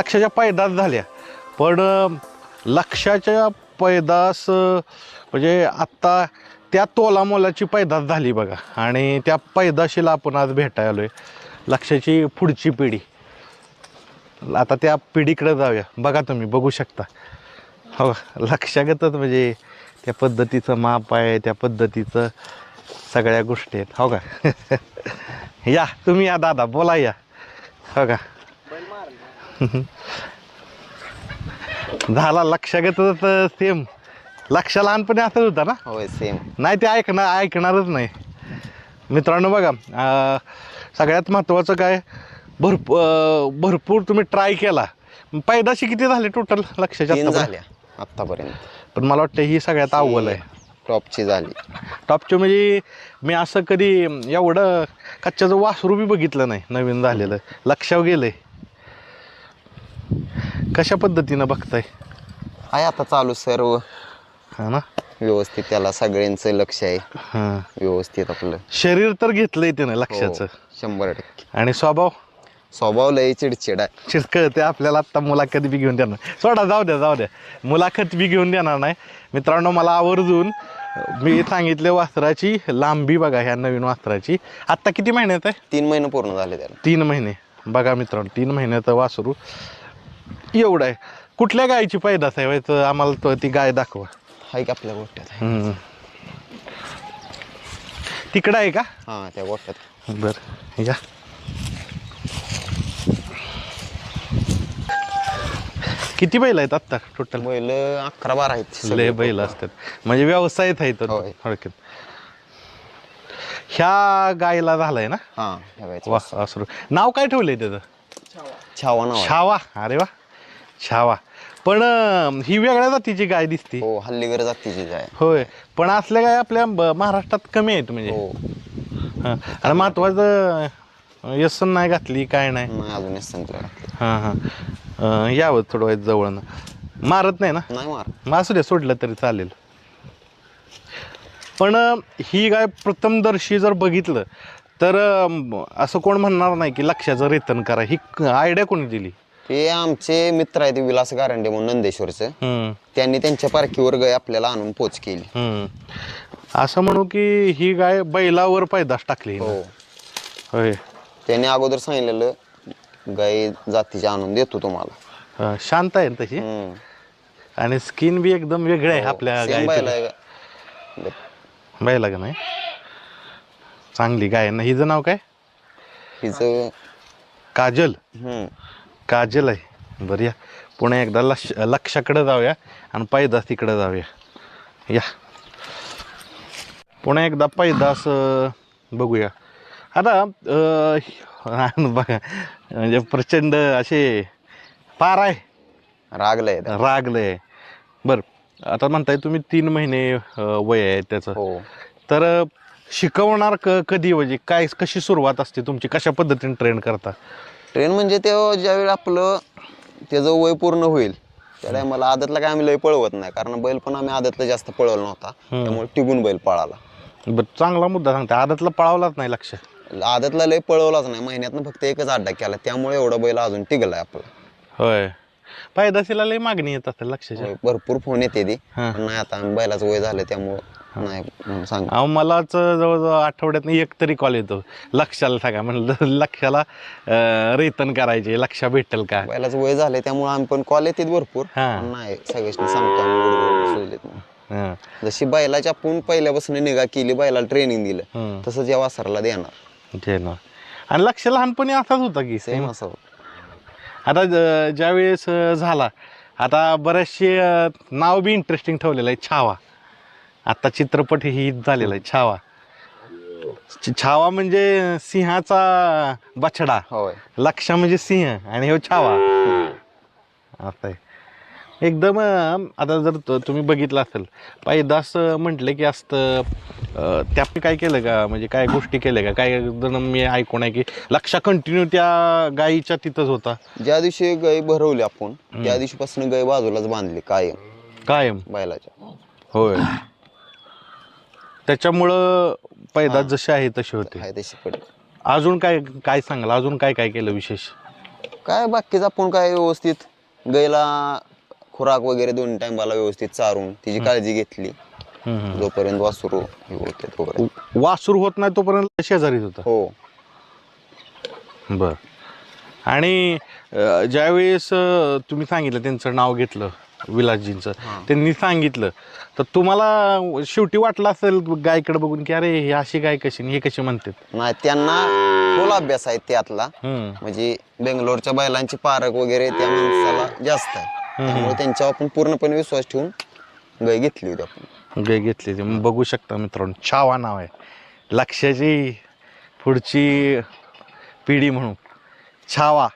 लक्षाच्या पैदास झाल्या. पण लक्षाच्या पैदास म्हणजे आत्ता त्या तोलामोलाची पैदास झाली बघा. आणि त्या पैदाशीला आपण आज भेटायला आहे लक्षाची पुढची पिढी. आता त्या पिढीकडे जाऊया. बघा तुम्ही बघू शकता. हो लक्षागतच म्हणजे त्या पद्धतीचं माप आहे त्या पद्धतीचं सगळ्या गोष्टी आहेत. हो का? या तुम्ही या दादा बोला या. हो का? झाला लक्षागतच सेम लक्ष लहानपणी असंच होता ना? होय सेम नाही ते ऐकणार ऐकणारच नाही. मित्रांनो बघा अं, सगळ्यात महत्त्वाचं काय? भरपूर भरपूर तुम्ही ट्राय केला. पैदाशी किती झाले टोटल लक्षाच्या तीन आत्तापर्यंत? झाल्या आतापर्यंत पण मला वाटतं ही सगळ्यात अव्वल आहे. टॉपची झाली. टॉपचे म्हणजे मी असं कधी एवढं कच्च्याचं वासरू बी बघितलं नाही नवीन झालेलं. लक्षावर गेलंय. कशा पद्धतीनं बघताय? आहे आता चालू सर्व. हा ना? व्यवस्थित त्याला सगळ्यांचं लक्ष आहे. हां. व्यवस्थित आपलं. शरीर तर घेतलंय त्यानं लक्षाचं. हो, शंभर टक्के. आणि स्वभाव? स्वभाव लय चिडचिड आहे. कळते आपल्याला आत्ता मुलाखत बी घेऊन देणार. सोडा जाऊ द्या जाऊ द्या. मुलाखत बी घेऊन देणार नाही. मित्रांनो मला आवर्जून मी सांगितले वास्त्राची लांबी बघा ह्या नवीन वास्त्राची आत्ता किती महिन्यात आहे? तीन महिने पूर्ण झाले त्याला. तीन महिने. बघा मित्रांनो तीन महिन्याचं वासरू. एवढं आहे. कुठल्या गायची पैदास आहे व्हायचं आम्हाला तो ती गाय दाखवा. हाय की आपल्या गोट्यात आहे? हम्म. तिकडं आहे का? हां त्या गोट्यात बरं या. किती बैल आहेत आत्ता टोटल बैल अकरा बारा आहेत. लय. बैल असतात. म्हणजे व्यवसायच आहे तर होय. थोडक्यात. ह्या गायला झालाय ना? हां. वा असू. नाव काय ठेवलंय त्याचं? छावा नाव आहे. छावा. अरे वा. छावा. पण अं, ही वेगळ्या जातीची गाय दिसते. हो हल्लीगर जातीची आहे होय. पण असल्या गाय आपल्या ब- महाराष्ट्रात कमी आहेत म्हणजे. हो. हां. आणि महत्वाचं अं, व्यसन नाही घातली काय नाही. नाही अजून घातली. हां हां. यावं थोडं वेळ जवळनं. मारत नाही ना? नाही मार मग असू दे सोडलं तरी चालेल. पण अं, ही गाय प्रथमदर्शी जर बघितलं तर अं, असं कोण म्हणणार नाही की लक्षाचं रेतन करा. ही आयडिया कोणी दिली? हे आमचे मित्र आहेत विलास गारंडे म्हणून नंदेश्वरचं. हम्म, त्यांनी त्यांच्या पारखीवर गाय आपल्याला आणून पोच केली. हम्म. असं म्हणू की ही गाय बैलावर पैदास टाकली हो. होय. त्यांनी अगोदर सांगितलेलं गाय जातीची आणून देतो तुम्हाला. अं, शांत आहे ना तशी? हम्म. आणि स्किन बी एकदम वेगळे आहे हो, आपल्या बैल गायचं. आहे. का? बैला का नाही चांगली गाय ना हिचं नाव काय? हिचं काजल. हम्म. काजल आहे. बरं या. पुन्हा एकदा लक्ष लक्षाकडे जाऊया आणि पैदास तिकडे जाऊया. या. पुन्हा एकदा पैदास अं, बघूया. आता बघा म्हणजे प्रचंड असे पार आहे. रागलंय रागले बरं. आता म्हणताय तुम्ही तीन महिने वय आहे त्याचं. हो. तर शिकवणार क कधी? म्हणजे काय कशी सुरुवात असते तुमची? कशा पद्धतीने ट्रेन करता? ट्रेन म्हणजे ते ज्यावेळी आपलं त्याचं वय पूर्ण होईल त्या टायमाला आदतला काय आम्ही लय पळवत नाही कारण बैल पण आम्ही आदतला जास्त पळवला नव्हता. त्यामुळे टिकून बैल पळाला. बरं चांगला मुद्दा सांगता आदतला पळावलाच नाही लक्ष. आदतला लय पळवलाच नाही. महिन्यातनं फक्त एकच अड्डा केला. त्यामुळे एवढा बैल अजून टिकलाय आपला. होय. पायदासीला लय मागणी येत असेल लक्षाच्या होय, भरपूर फोन येते ती. हा. पण नाही आता बैलाचं वय झालं त्यामुळं नाही म्हणून सांग. अहो मलाच जवळजवळ आठवड्यातनं एक तरी कॉल येतो. लक्षाला सांगा म्हणलं लक्षाला अं, रेतन करायचे लक्षा भेटेल का? बैलाचं वय झालंय त्यामुळे आम्ही पण कॉल येते भरपूर. हा. पण नाही सगळ्यांनी सांगतो आम्ही गोड गोड सोयीत म्हणून. हं, जशी बैलाची आपण पहिल्यापासून निगा केली बैलाला ट्रेनिंग दिलं हं. तसंच या वासराला देणार. ते ना आणि लक्ष लहानपणी असाच होता की सेम असं होतं. आता ज- ज्यावेळेस अं, झाला आता बरेचसे नाव बी इंटरेस्टिंग ठेवलेलं आहे छावा. आता चित्रपट ही हिट झालेला आहे छावा. छावा म्हणजे सिंहाचा बछडा. लक्ष म्हणजे सिंह आणि हो छावा. आहे एकदम आता जर तुम्ही बघितलं असेल पैदास म्हटले की असतं अं, त्याने काय केलं का? म्हणजे काय गोष्टी केल्या का? काय जण मी ऐकून आहे की लक्ष कंटिन्यू त्या गायीच्या तिथंच होता. ज्या दिवशी गाय भरवली आपण त्या दिवशीपासून गाय बाजूलाच बांधली कायम. कायम. बैलाच्या. होय. त्याच्यामुळं पैदास जसे आहे तसे होते. आहे तशी पडली. अजून काय काय सांगाल? अजून काय काय केलं विशेष? काय बाकीचं आपण काय व्यवस्थित गाईला खुराक वगैरे दोन टायमाला व्यवस्थित चारून तिची काळजी घेतली. हम्म. जोपर्यंत वासरू हे होते तोपर्यंत. वासूर होत नाही तोपर्यंत शेजारीच होतं. हो. बर. आणि अं, ज्यावेळेस अं, तुम्ही सांगितलं त्यांचं नाव घेतलं विलासजींचं. त्यांनी सांगितलं तर तुम्हाला शेवटी वाटलं असेल गायकडे बघून की अरे हे अशी गाय कशी आणि हे कशी म्हणतात? नाही त्यांना फुल अभ्यास आहे त्यातला. हम्म, म्हणजे बेंगलोरच्या बैलांची पारख वगैरे त्या माणसाला जास्त आहे. त्यामुळे त्यांच्यावर आपण पूर्णपणे विश्वास ठेवून गाय घेतली होती आपण. गाय घेतली ती मग बघू शकता मित्रांनो छावा नाव आहे. लक्षाची पुढची पिढी म्हणून. छावा.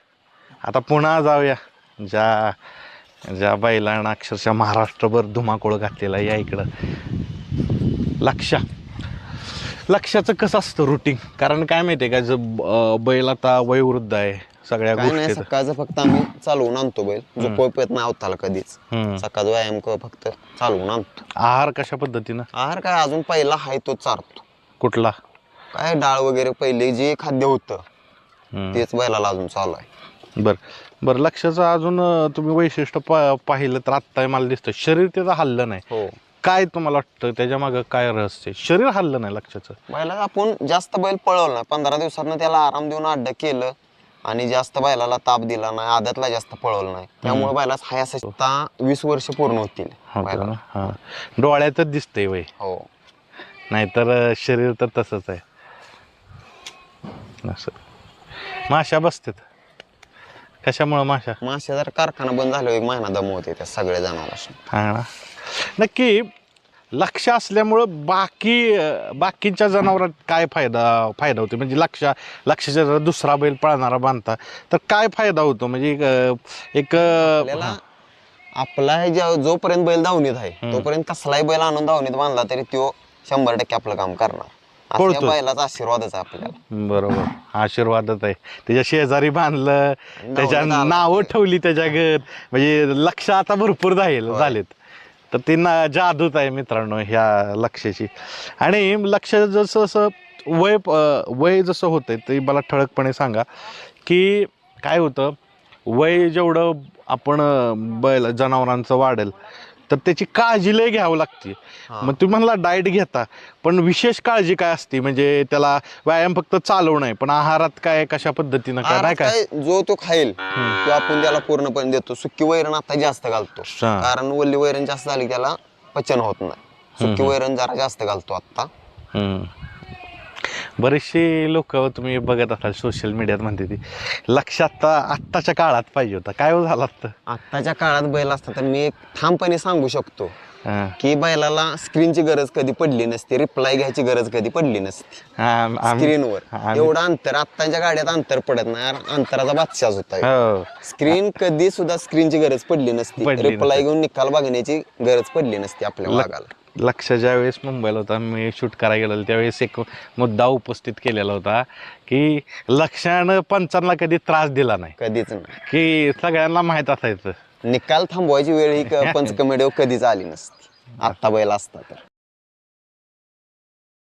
आता पुन्हा जाऊया. ज्या ज्या बैलांना अक्षरशः महाराष्ट्रभर धुमाकूळ घातलेला या इकडं. लक्षा. लक्षाचं कसं असतं रुटीन कारण काय माहिती आहे का जर ब- बैल आता वयोवृद्ध आहे सगळ्या काय नाही गोष्टी सकाळचं फक्त आम्ही चालवून आणतो बैल. झोपव पेत नाही अवताला कधीच. हम्म. सकाळचा व्यायाम क फक्त चालवून आणतो. आहार कशा पद्धतीनं? आहार काय अजून पहिला हाय तो चारतो. कुठला? काय डाळ वगैरे पहिले जे खाद्य होतं. तेच बैलाला अजून चालू आहे. बर. बर लक्षाचं अजून अं, तुम्ही वैशिष्ट्य पा- पाहिलं तर आत्ता मला दिसतं शरीर त्याचं हल्लं नाही. हो. काय तुम्हाला वाटतं त्याच्या मागं काय रहस्य? आहे? शरीर हल्लं नाही लक्षाचं. बैलाला आपण जास्त बैल पळवलं नाही. पंधरा दिवसानं त्याला आराम देऊन अड्डा केलं आणि जास्त बैलाला ताप दिला नाही आदतला जास्त पळवलं नाही. त्यामुळे बैलाच हाय असं आता वीस वर्ष पूर्ण होतील बैलाला. हां. डोळ्यातच दिसतंय वय. हो. नाहीतर अं, शरीर तर तसंच आहे. असं. माशा बसतात कशामुळं माशा मासे जर कारखाना बंद एक महिना दमवते त्या सगळे जनावर हा ना. नक्की लक्ष असल्यामुळं बाकी बाकीच्या जनावरात काय फायदा फायदा होतो म्हणजे लक्ष लक्षाच्या जर दुसरा बैल पळणारा बांधता तर काय फायदा होतो? म्हणजे एक, आपला हे ज्या- जोपर्यंत बैल धावणीत आहे तोपर्यंत कसलाही बैल आणून धावणीत बांधला तरी तो शंभर टक्के आपलं काम करणार. बैलाचा आशीर्वादच आपल्याला. बरोबर. आशीर्वादच आहे. त्याच्या शेजारी बांधलं त्याच्या नावं ठेवली त्याच्या घर म्हणजे लक्ष आता भरपूर जाईल झालेत. तर ते ना जादूच आहे मित्रांनो ह्या लक्षाची आणि लक्ष जसं जसं वय वय जसं होतंय ते मला ठळकपणे सांगा की काय होतं वय जेवढं आपण बैल जनावरांचं वाढेल तर त्याची काळजी लय घ्यावं लागते. मग तुम्ही म्हणला डाएट घेता पण विशेष काळजी काय असते? म्हणजे त्याला व्यायाम फक्त चालवणं आहे पण आहारात काय कशा पद्धतीनं काय नाही काय? काय जो तो खाईल तो आपण त्याला पूर्णपणे देतो. सुकी वैरण आता जास्त घालतो. कारण वल्ली वैरण जास्त झाली की त्याला पचन होत नाही. सुकी वैरण जरा जास्त घालतो आता. हम्म. बरेचसे लोक तुम्ही बघत असाल सोशल मीडियात म्हणते ती लक्षात आत्ताच्या काळात पाहिजे होता. काय हो झाला असतं आत्ताच्या काळात बैल असता तर मी एक ठामपणे सांगू शकतो हा. की बैलाला स्क्रीनची गरज कधी पडली नसते रिप्लाय घ्यायची गरज कधी पडली नसते. स्क्रीनवर एवढं अंतर आत्ताच्या गाड्यात अंतर पडत नाही. अंतराचा बादशाच होता हो. स्क्रीन कधी सुद्धा स्क्रीनची गरज पडली नसती. रिप्लाय घेऊन निकाल बघण्याची गरज पडली नसती आपल्या भागाला लक्ष ज्या वेळेस मुंबईला होता मी शूट करायला गेलेलो त्यावेळेस एक मुद्दा उपस्थित केलेला होता की लक्षानं पंचांना कधी त्रास दिला नाही. कधीच नाही. की सगळ्यांना माहीत असायचं. निकाल थांबवायची वेळ ही क- पंचकमेडीवर कधीच आली नसती. आत्ता बैल असता तर.